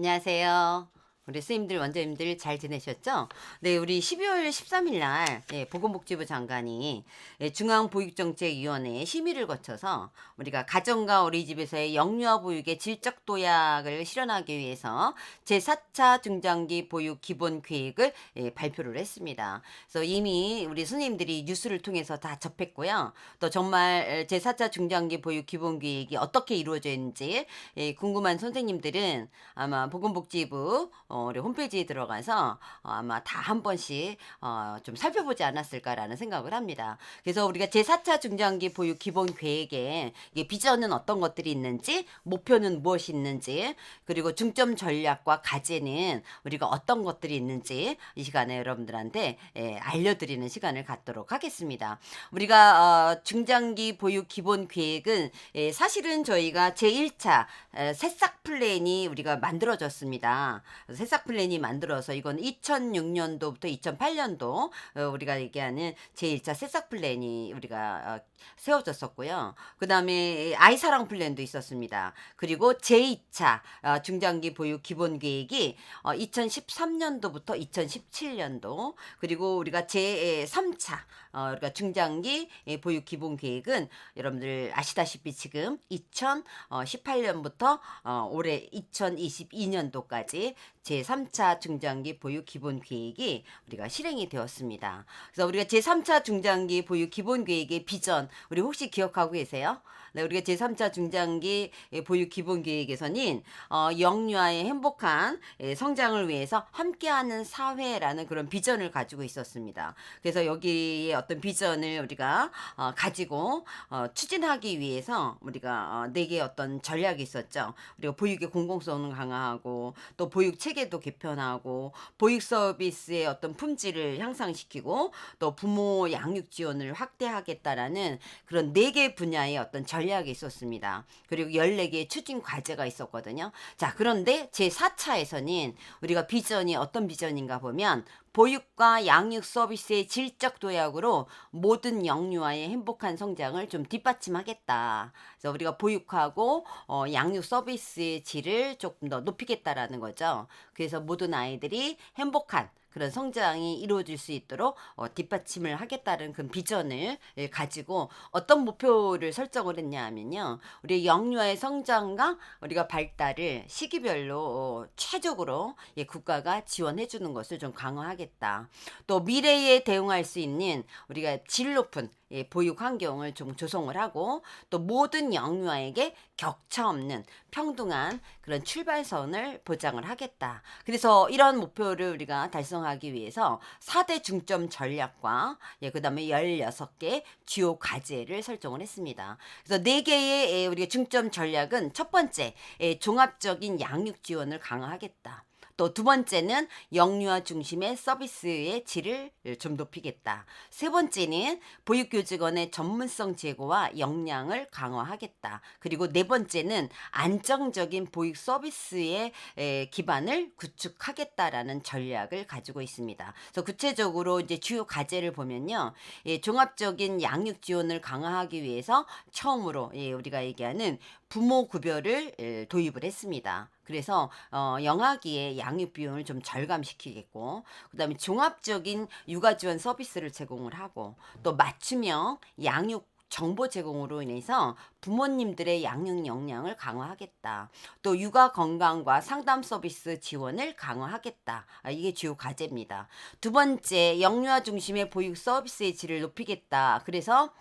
안녕하세요. 우리 스님들 원장님들 잘 지내셨죠? 네, 우리 12월 13일 날 예, 보건복지부 장관이 예, 중앙보육정책위원회에 심의를 거쳐서 우리가 가정과 어린이집에서의 영유아 보육의 질적 도약을 실현하기 위해서 제4차 중장기 보육 기본 계획을 예, 발표를 했습니다. 그래서 이미 우리 스님들이 뉴스를 통해서 다 접했고요. 또 정말 제4차 중장기 보육 기본 계획이 어떻게 이루어져 있는지 예, 궁금한 선생님들은 아마 보건복지부 어, 우리 홈페이지에 들어가서 어, 아마 다 한 번씩 어, 좀 살펴보지 않았을까라는 생각을 합니다. 그래서 우리가 제4차 중장기 보육 기본 계획에 이게 비전은 어떤 것들이 있는지, 목표는 무엇이 있는지, 그리고 중점 전략과 과제는 우리가 어떤 것들이 있는지 이 시간에 여러분들한테 예, 알려드리는 시간을 갖도록 하겠습니다. 우리가 어, 중장기 보육 기본 계획은 예, 사실은 저희가 제1차 에, 새싹 플랜이 우리가 만들어졌습니다. 새싹 플랜이 만들어서 이건 2006년도부터 2008년도 어, 우리가 얘기하는 제1차 새싹 플랜이 우리가 어, 세워졌었고요. 그 다음에 아이사랑 플랜도 있었습니다. 그리고 제2차 어, 중장기 보육 기본 계획이 어, 2013년도부터 2017년도 그리고 우리가 제3차 어, 우리가 중장기 예, 보육 기본 계획은 여러분들 아시다시피 지금 2018년부터 어, 올해 2022년도까지 제3차 중장기 보육 기본 계획이 우리가 실행이 되었습니다. 그래서 우리가 제3차 중장기 보육 기본 계획의 비전 우리 혹시 기억하고 계세요? 네, 우리가 제3차 중장기 예, 보육 기본 계획에서는 어, 영유아의 행복한 예, 성장을 위해서 함께하는 사회라는 그런 비전을 가지고 있었습니다. 그래서 여기에 어떤 비전을 우리가 어, 가지고 어, 추진하기 위해서 우리가 어, 네 개의 어떤 전략이 있었죠. 우리가 보육의 공공성을 강화하고 또 보육 체계도 개편하고 보육 서비스의 어떤 품질을 향상시키고 또 부모 양육 지원을 확대하겠다라는 그런 네 개 분야의 어떤 전략 이 있었습니다. 그리고 14개의 추진 과제가 있었거든요. 자, 그런데 제4차에서는 우리가 비전이 어떤 비전인가 보면 보육과 양육 서비스의 질적 도약으로 모든 영유아의 행복한 성장을 좀 뒷받침하겠다. 그래서 우리가 보육하고 어, 양육 서비스의 질을 조금 더 높이겠다라는 거죠. 그래서 모든 아이들이 행복한 그런 성장이 이루어질 수 있도록 어, 뒷받침을 하겠다는 그 비전을 예, 가지고 어떤 목표를 설정을 했냐 하면요. 우리 영유아의 성장과 우리가 발달을 시기별로 어, 최적으로 예, 국가가 지원해 주는 것을 좀 강화하겠다. 또 미래에 대응할 수 있는 우리가 질 높은 예, 보육 환경을 좀 조성을 하고 또 모든 영유아에게 격차 없는 평등한 그런 출발선을 보장을 하겠다. 그래서 이런 목표를 우리가 달성하기 위해서 4대 중점 전략과 예, 그다음에 16개 주요 과제를 설정을 했습니다. 그래서 4개의 예, 우리가 중점 전략은 첫 번째 예, 종합적인 양육 지원을 강화하겠다. 또 두 번째는 영유아 중심의 서비스의 질을 좀 높이겠다. 세 번째는 보육교직원의 전문성 제고와 역량을 강화하겠다. 그리고 네 번째는 안정적인 보육 서비스의 에, 기반을 구축하겠다라는 전략을 가지고 있습니다. 그래서 구체적으로 이제 주요 과제를 보면요, 예, 종합적인 양육 지원을 강화하기 위해서 처음으로 예, 우리가 얘기하는 부모 구별을 예, 도입을 했습니다. 그래서 어, 영아기의 양육 비용을 좀 절감시키겠고, 그다음에 종합적인 육아 지원 서비스를 제공을 하고, 또 맞춤형 양육 정보 제공으로 인해서 부모님들의 양육 역량을 강화하겠다. 또 육아 건강과 상담 서비스 지원을 강화하겠다. 아, 이게 주요 과제입니다. 두 번째, 영유아 중심의 보육 서비스의 질을 높이겠다. 그래서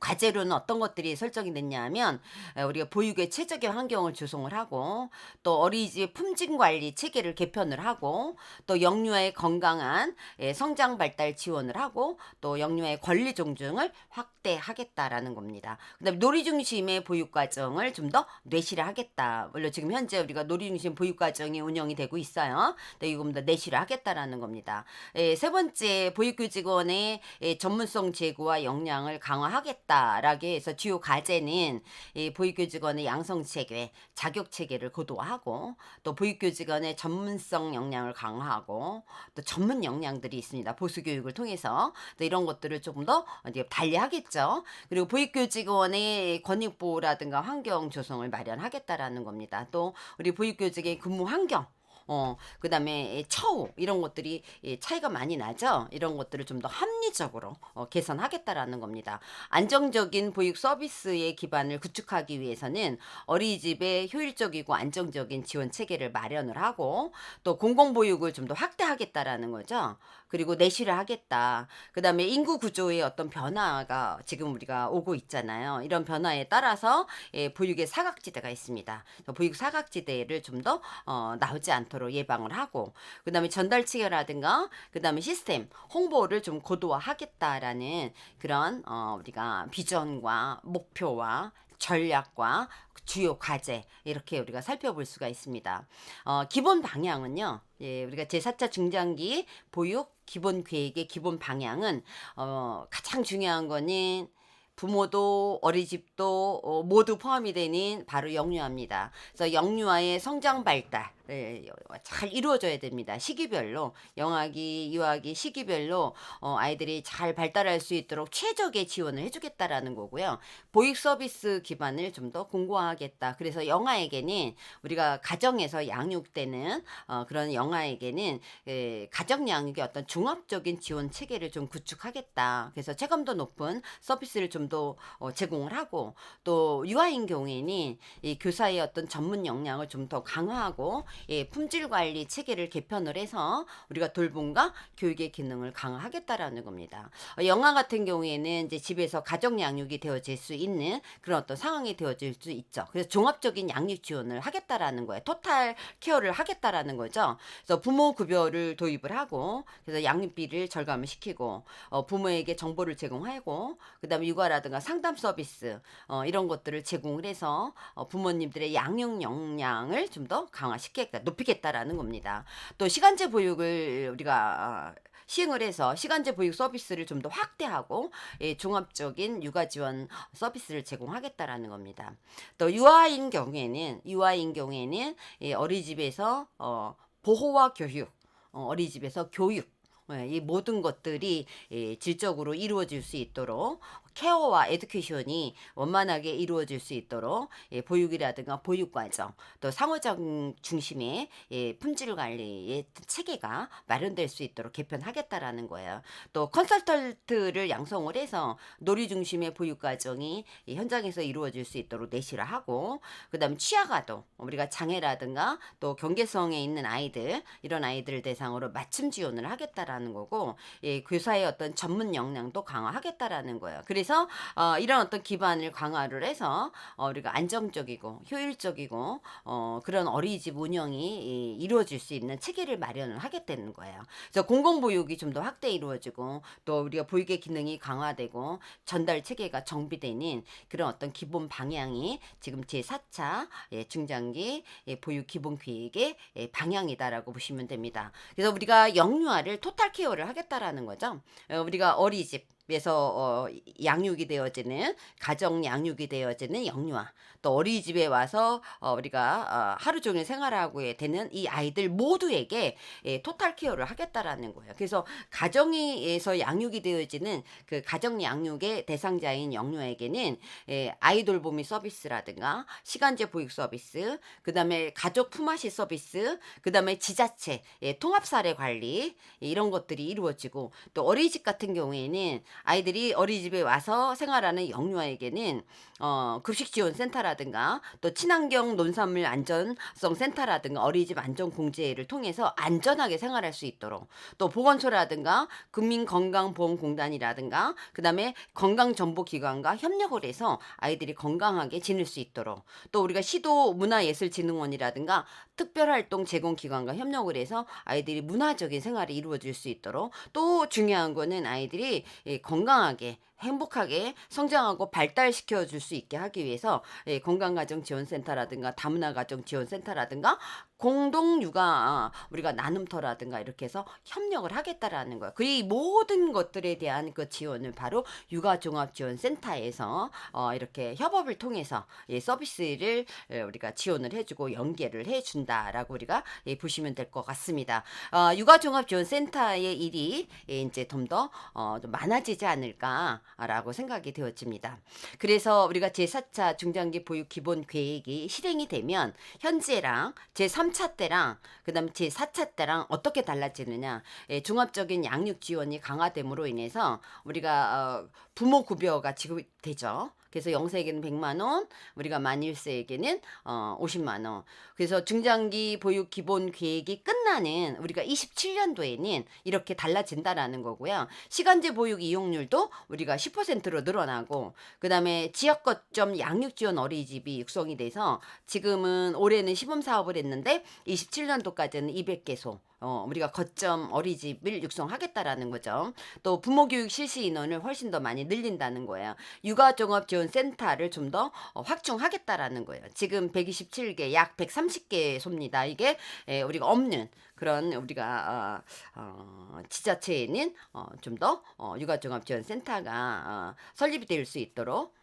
과제로는 어떤 것들이 설정이 됐냐 하면 에, 우리가 보육의 최적의 환경을 조성을 하고 또 어린이집 품질 관리 체계를 개편을 하고 또 영유아의 건강한 예, 성장 발달 지원을 하고 또 영유아의 권리 존중을 확대하겠다라는 겁니다. 그다음에 놀이 중심의 보육 과정을 좀더 뇌실화 하겠다. 물론 지금 현재 우리가 놀이 중심 보육 과정이 운영이 되고 있어요. 근데 이거 더 뇌실화 하겠다라는 겁니다. 예, 세 번째 보육교직원의 예, 전문성 제고와 역량을 강화하겠다. 하겠다라고 해서 주요 과제는 이 보육교직원의 양성 체계, 자격 체계를 고도화하고 또 보육교직원의 전문성 역량을 강화하고 또 전문 역량들이 있습니다. 보수 교육을 통해서 또 이런 것들을 조금 더 달리하겠죠. 그리고 보육교직원의 권익보호라든가 환경 조성을 마련하겠다라는 겁니다. 또 우리 보육교직의 근무 환경 어, 그 다음에 처우, 이런 것들이 예, 차이가 많이 나죠? 이런 것들을 좀 더 합리적으로 어, 개선하겠다라는 겁니다. 안정적인 보육 서비스의 기반을 구축하기 위해서는 어린이집의 효율적이고 안정적인 지원 체계를 마련을 하고 또 공공보육을 좀 더 확대하겠다라는 거죠. 그리고 내실을 하겠다. 그 다음에 인구 구조의 어떤 변화가 지금 우리가 오고 있잖아요. 이런 변화에 따라서 예, 보육의 사각지대가 있습니다. 보육 사각지대를 좀더 어, 나오지 않도록 예방을 하고 그 다음에 전달 체계라든가 그 다음에 시스템 홍보를 좀 고도화하겠다라는 그런 어, 우리가 비전과 목표와 전략과 주요 과제 이렇게 우리가 살펴볼 수가 있습니다. 어, 기본 방향은요. 예, 우리가 제4차 중장기 보육 기본 계획의 기본 방향은 어, 가장 중요한 거는 부모도 어린이집도 어, 모두 포함이 되는 바로 영유아입니다. 그래서 영유아의 성장 발달 을잘 이루어져야 됩니다. 시기별로 영아기, 유아기 시기별로 어, 아이들이 잘 발달할 수 있도록 최적의 지원을 해주겠다라는 거고요. 보육 서비스 기반을 좀 더 공고화하겠다. 그래서 영아에게는 우리가 가정에서 양육되는 어, 그런 영아에게는 에, 가정 양육의 어떤 종합적인 지원 체계를 좀 구축하겠다. 그래서 체감도 높은 서비스를 좀 더 어, 제공을 하고 또 유아인 경우에는 이 교사의 어떤 전문 역량을 좀 더 강화하고 예, 품질 관리 체계를 개편을 해서 우리가 돌봄과 교육의 기능을 강화하겠다라는 겁니다. 어, 영아 같은 경우에는 이제 집에서 가정 양육이 되어질 수 있는 그런 어떤 상황이 되어질 수 있죠. 그래서 종합적인 양육 지원을 하겠다라는 거예요. 토탈 케어를 하겠다라는 거죠. 그래서 부모 급여를 도입을 하고 그래서 양육비를 절감을 시키고 어, 부모에게 정보를 제공하고 그다음에 육아라든가 상담 서비스 어, 이런 것들을 제공을 해서 어, 부모님들의 양육 역량을 좀 더 강화시키겠 다, 높이겠다라는 겁니다. 또 시간제 보육을 우리가 어, 시행을 해서 시간제 보육 서비스를 좀 더 확대하고 예, 종합적인 육아 지원 서비스를 제공하겠다라는 겁니다. 또 유아인 경우에는 유아인 경우에는 예, 어린이집에서 어, 보호와 교육, 어, 어린이집에서 교육 예, 이 모든 것들이 예, 질적으로 이루어질 수 있도록 케어와 에듀케이션이 원만하게 이루어질 수 있도록 예, 보육이라든가 보육 과정 또 상호작 중심의 예, 품질 관리의 체계가 마련될 수 있도록 개편하겠다라는 거예요. 또 컨설턴트를 양성을 해서 놀이 중심의 보육 과정이 이 현장에서 이루어질 수 있도록 내실화하고 그다음에 취약아동 우리가 장애라든가 또 경계성에 있는 아이들 이런 아이들을 대상으로 맞춤 지원을 하겠다라는 거고 예, 교사의 어떤 전문 역량도 강화하겠다라는 거예요. 그래서 어, 이런 어떤 기반을 강화를 해서 어, 우리가 안정적이고 효율적이고 어, 그런 어린이집 운영이 이, 이루어질 수 있는 체계를 마련을 하겠다는 거예요. 그래서 공공보육이 좀 더 확대 이루어지고 또 우리가 보육의 기능이 강화되고 전달 체계가 정비되는 그런 어떤 기본 방향이 지금 제 4차 예, 중장기 예, 보육 기본 계획의 예, 방향이다라고 보시면 됩니다. 그래서 우리가 영유아를 토탈 케어를 하겠다라는 거죠. 어, 우리가 어린이집 에서 어, 양육이 되어지는 가정 양육이 되어지는 영유아 또 어린이집에 와서 어, 우리가 어, 하루 종일 생활하고 되는 이 아이들 모두에게 예, 토탈 케어를 하겠다라는 거예요. 그래서 가정에서 양육이 되어지는 그 가정 양육의 대상자인 영유아에게는 예, 아이 돌보미 서비스라든가 시간제 보육 서비스, 그 다음에 가족 품앗이 서비스, 그 다음에 지자체 예, 통합 사례 관리 예, 이런 것들이 이루어지고 또 어린이집 같은 경우에는 아이들이 어린이집에 와서 생활하는 영유아에게는 어, 급식 지원 센터라 든가 또 친환경 논산물 안전성 센터라든가 어린이집 안전 공제를 통해서 안전하게 생활할 수 있도록 또 보건소라든가 국민건강보험공단이라든가 그다음에 건강정보기관과 협력을 해서 아이들이 건강하게 지낼 수 있도록 또 우리가 시도 문화예술진흥원이라든가 특별활동 제공기관과 협력을 해서 아이들이 문화적인 생활이 이루어질 수 있도록 또 중요한 거는 아이들이 예, 건강하게 행복하게 성장하고 발달시켜 줄 수 있게 하기 위해서 예, 건강가정지원센터라든가 다문화가정지원센터라든가 공동 육아 아, 우리가 나눔터라든가 이렇게 해서 협력을 하겠다라는 거예요. 그 이 모든 것들에 대한 그 지원을 바로 육아종합지원센터에서 어, 이렇게 협업을 통해서 예, 서비스를 예, 우리가 지원을 해주고 연계를 해준다라고 우리가 예, 보시면 될 것 같습니다. 어, 육아종합지원센터의 일이 예, 이제 좀더 어, 좀 많아지지 않을까라고 생각이 되어집니다. 그래서 우리가 제4차 중장기 보육 기본 계획이 실행이 되면 현재랑 제3 차 때랑 그다음 제 4차 때랑 어떻게 달라지느냐? 예, 종합적인 양육 지원이 강화됨으로 인해서 우리가 어, 부모 급여가 지급 되죠. 그래서 0세에게는 100만 원, 우리가 만 1세에게는 어, 50만 원. 그래서 중장기 보육 기본 계획이 끝나는 우리가 27년도에는 이렇게 달라진다라는 거고요. 시간제 보육 이용률도 우리가 10%로 늘어나고 그다음에 지역 거점 양육 지원 어린이집이 육성이 돼서 지금은 올해는 시범 사업을 했는데 27년도까지는 200개소 어, 우리가 거점 어린이집을 육성하겠다라는 거죠. 또 부모 교육 실시 인원을 훨씬 더 많이 늘린다는 거예요. 육아종합지원센터를 좀더 어, 확충하겠다라는 거예요. 지금 127개, 약 130개 소입니다. 이게 에, 우리가 없는 그런 우리가 어, 어, 지자체에는 어, 좀더 어, 육아종합지원센터가 어, 설립이 될 수 있도록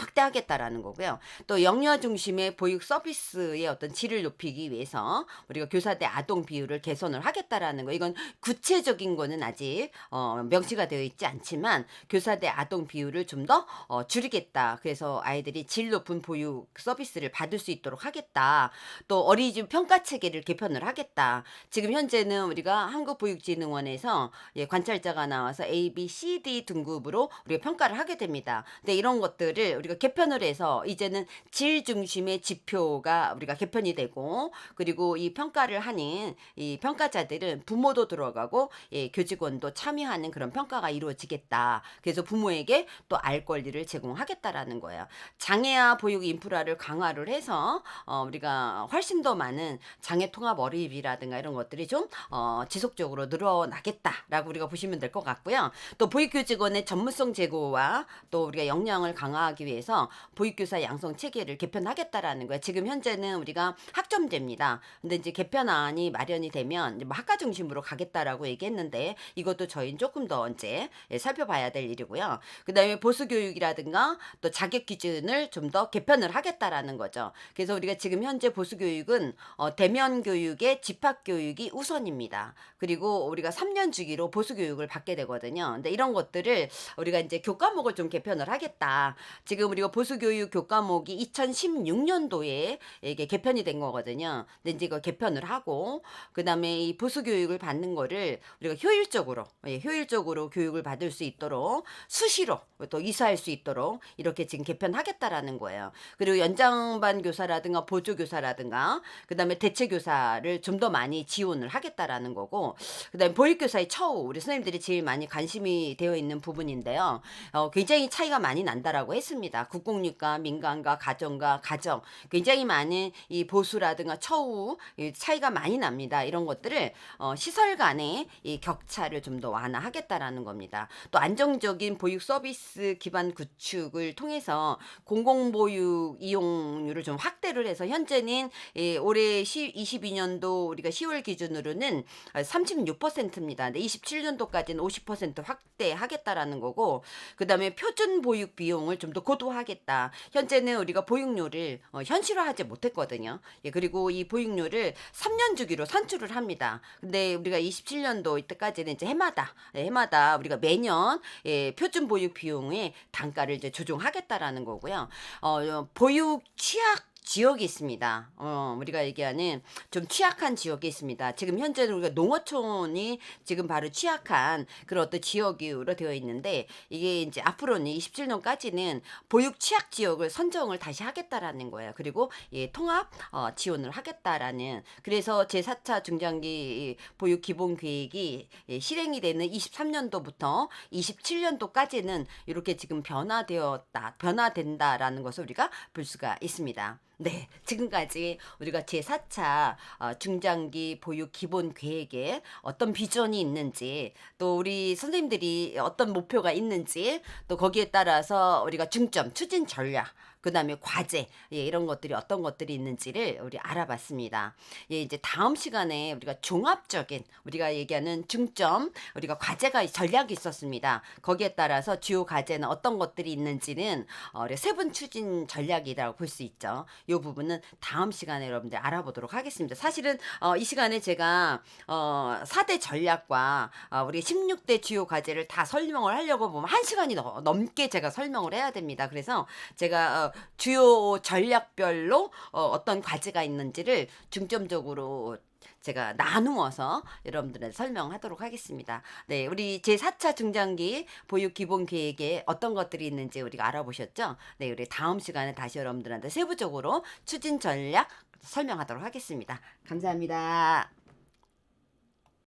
확대하겠다라는 거고요. 또 영유아 중심의 보육 서비스의 어떤 질을 높이기 위해서 우리가 교사 대 아동 비율을 개선을 하겠다라는 거. 이건 구체적인 거는 아직 어, 명시가 되어 있지 않지만 교사 대 아동 비율을 좀더 어, 줄이겠다. 그래서 아이들이 질 높은 보육 서비스를 받을 수 있도록 하겠다. 또 어린이집 평가 체계를 개편을 하겠다. 지금 현재는 우리가 한국보육진흥원에서 예, 관찰자가 나와서 A, B, C, D 등급으로 우리가 평가를 하게 됩니다. 근데 이런 것들을 우리가 개편을 해서 이제는 질 중심의 지표가 우리가 개편이 되고 그리고 이 평가를 하는 이 평가자들은 부모도 들어가고 예, 교직원도 참여하는 그런 평가가 이루어지겠다. 그래서 부모에게 또 알 권리를 제공하겠다라는 거예요. 장애아 보육 인프라를 강화를 해서 어, 우리가 훨씬 더 많은 장애 통합 어린이라든가 이런 것들이 좀 어, 지속적으로 늘어나겠다라고 우리가 보시면 될 것 같고요. 또 보육교직원의 전문성 제고와 또 우리가 역량을 강화하기 위해서 보육교사 양성 체계를 개편하겠다라는 거예요. 지금 현재는 우리가 학점제입니다. 근데 이제 개편안이 마련이 되면 이제 뭐 학과 중심으로 가겠다라고 얘기했는데 이것도 저희는 조금 더 이제 예, 살펴봐야 될 일이고요. 그다음에 보수 교육이라든가 또 자격 기준을 좀 더 개편을 하겠다라는 거죠. 그래서 우리가 지금 현재 보수 교육은 어, 대면 교육의 집합 교육이 우선입니다. 그리고 우리가 3년 주기로 보수 교육을 받게 되거든요. 근데 이런 것들을 우리가 이제 교과목을 좀 개편을 하겠다. 지금 우리가 보수 교육 교과목이 2016년도에 이게 개편이 된 거거든요. 근데 이제 이거 개편을 하고 그다음에 이 보수 교육을 받는 거를 우리가 효율적으로 예, 효율적으로 교육을 받을 수 있도록 수시로 또 이수할 수 있도록 이렇게 지금 개편하겠다라는 거예요. 그리고 연장반 교사라든가 보조 교사라든가 그다음에 대체 교사를 좀 더 많이 지원을 하겠다라는 거고 그다음에 보육 교사의 처우 우리 선생님들이 제일 많이 관심이 되어 있는 부분인데요. 어, 굉장히 차이가 많이 난다라고 했습니다. 국공립과 민간과 가정과 가정 굉장히 많은 이 보수라든가 처우 이 차이가 많이 납니다. 이런 것들을 어, 시설 간의 이 격차를 좀 더 완화하겠다라는 겁니다. 또 안정적인 보육 서비스 기반 구축을 통해서 공공보육 이용률을 좀 확대를 해서 현재는 예, 올해 22년도 우리가 10월 기준으로는 36%입니다. 근데 27년도까지는 50% 확대하겠다라는 거고 그다음에 표준 보육 비용을 좀 더 고도화하겠다. 현재는 우리가 보육료를 어, 현실화하지 못했거든요. 예, 그리고 이 보육료를 3년 주기로 산출을 합니다. 근데 우리가 27년도 이때까지는 이제 해마다 예, 해마다 우리가 매년 예, 표준 보육 비용의 단가를 이제 조정하겠다라는 거고요. 어, 보육 취약 지역이 있습니다. 어, 우리가 얘기하는 좀 취약한 지역이 있습니다. 지금 현재는 우리가 농어촌이 지금 바로 취약한 그런 어떤 지역으로 되어 있는데 이게 이제 앞으로는 27년까지는 보육 취약 지역을 선정을 다시 하겠다라는 거예요. 그리고 예, 통합 어, 지원을 하겠다라는 그래서 제4차 중장기 보육 기본 계획이 예, 실행이 되는 23년도부터 27년도까지는 이렇게 지금 변화되었다, 변화된다라는 것을 우리가 볼 수가 있습니다. 네, 지금까지 우리가 제4차 어, 중장기 보육 기본 계획에 어떤 비전이 있는지, 또 우리 선생님들이 어떤 목표가 있는지, 또 거기에 따라서 우리가 중점, 추진 전략, 그 다음에 과제, 예, 이런 것들이 어떤 것들이 있는지를 우리 알아봤습니다. 예, 이제 다음 시간에 우리가 종합적인, 우리가 얘기하는 중점, 우리가 과제가, 전략이 있었습니다. 거기에 따라서 주요 과제는 어떤 것들이 있는지는 어, 세분 추진 전략이라고 볼 수 있죠. 이 부분은 다음 시간에 여러분들 알아보도록 하겠습니다. 사실은 어, 이 시간에 제가 어, 4대 전략과 어, 우리 16대 주요 과제를 다 설명을 하려고 보면 1시간이 넘게 제가 설명을 해야 됩니다. 그래서 제가 어, 주요 전략별로 어, 어떤 과제가 있는지를 중점적으로 제가 나누어서 여러분들한테 설명하도록 하겠습니다. 네, 우리 제4차 중장기 보육 기본 계획에 어떤 것들이 있는지 우리가 알아보셨죠? 네, 우리 다음 시간에 다시 여러분들한테 세부적으로 추진 전략 설명하도록 하겠습니다. 감사합니다.